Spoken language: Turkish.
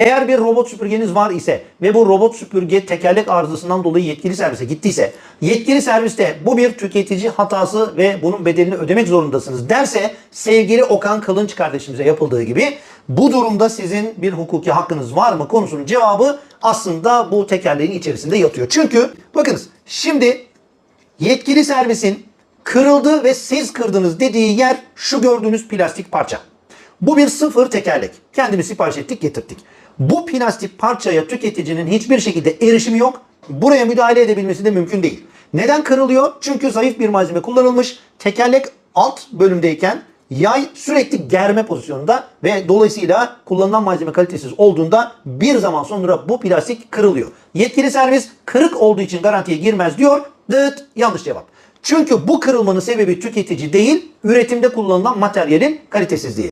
Eğer bir robot süpürgeniz var ise ve bu robot süpürge tekerlek arızasından dolayı yetkili servise gittiyse, yetkili serviste bu bir tüketici hatası ve bunun bedelini ödemek zorundasınız derse sevgili Okan Kılınç kardeşimize yapıldığı gibi bu durumda sizin bir hukuki hakkınız var mı konusunun cevabı aslında bu tekerleğin içerisinde yatıyor. Çünkü bakınız şimdi yetkili servisin kırıldı ve siz kırdınız dediği yer şu gördüğünüz plastik parça. Bu bir sıfır tekerlek. Kendimiz sipariş ettik getirdik. Bu plastik parçaya tüketicinin hiçbir şekilde erişimi yok. Buraya müdahale edebilmesi de mümkün değil. Neden kırılıyor? Çünkü zayıf bir malzeme kullanılmış. Tekerlek alt bölümdeyken yay sürekli germe pozisyonunda ve dolayısıyla kullanılan malzeme kalitesiz olduğunda bir zaman sonra bu plastik kırılıyor. Yetkili servis kırık olduğu için garantiye girmez diyor. Dıt yanlış cevap. Çünkü bu kırılmanın sebebi tüketici değil, üretimde kullanılan materyalin kalitesizliği.